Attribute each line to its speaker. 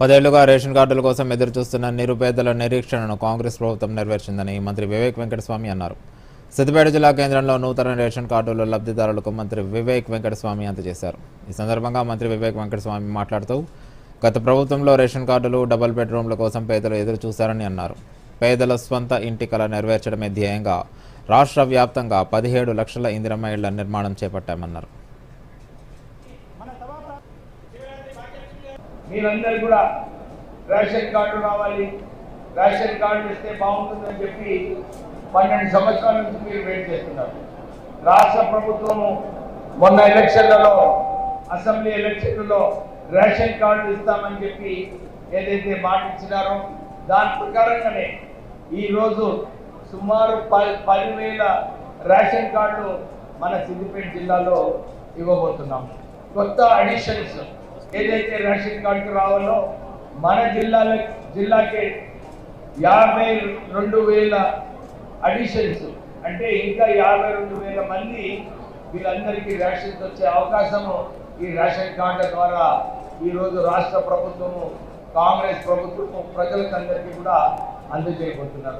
Speaker 1: పదేళ్ళుగా ration కార్డుల కోసం ఎదురు చూస్తున్న నిరుపేదల నిరీక్షణను కాంగ్రెస్ ప్రభుత్వం నెరవేర్చిందని మంత్రి వివేక్ వెంకటస్వామి అన్నారు. సిద్దిపేట జిల్లా కేంద్రంలో నూతన రేషన్ కార్డుల లబ్ధిదారులకు మంత్రి వివేక్ వెంకటస్వామి అందజేశారు. ఈ సందర్భంగా మంత్రి వివేక్ వెంకటస్వామి మాట్లాడుతూ గత ప్రభుత్వంలో రేషన్ కార్డులు డబుల్ బెడ్రూమ్ల కోసం పేదలు ఎదురు చూశారని అన్నారు. పేదల స్వంత ఇంటి కళ నెరవేర్చడమే ధ్యేయంగా రాష్ట్ర వ్యాప్తంగా పదిహేడు లక్షల ఇందిరమ్మ ఇళ్ళ నిర్మాణం చేపట్టామన్నారు.
Speaker 2: మీరందరూ కూడా రేషన్ కార్డు రావాలి. రేషన్ కార్డు ఇస్తే బాగుంటుందని చెప్పి పన్నెండు సంవత్సరాల నుంచి మీరు వెయిట్ చేస్తున్నారు. రాష్ట్ర ప్రభుత్వము మొన్న ఎలక్షన్లలో అసెంబ్లీ ఎలక్షన్లలో రేషన్ కార్డు ఇస్తామని చెప్పి ఏదైతే మాట ఇచ్చినారో దాని ప్రకారంగానే ఈరోజు సుమారు పది పదివేల రేషన్ కార్డులు మన సిద్దిపేట జిల్లాలో ఇవ్వబోతున్నాం. కొత్త అడిషన్స్ ఏదైతే రేషన్ కార్డు రావాలో మన జిల్లాలో జిల్లాకి యాభై రెండు వేల అడిషన్స్. అంటే ఇంకా యాభై రెండు వేల మంది వీళ్ళందరికీ రేషన్స్ వచ్చే అవకాశము ఈ రేషన్ కార్డుల ద్వారా ఈరోజు రాష్ట్ర ప్రభుత్వము కాంగ్రెస్ ప్రభుత్వము ప్రజలకు అందరికీ కూడా అందజేయబోతున్నారు.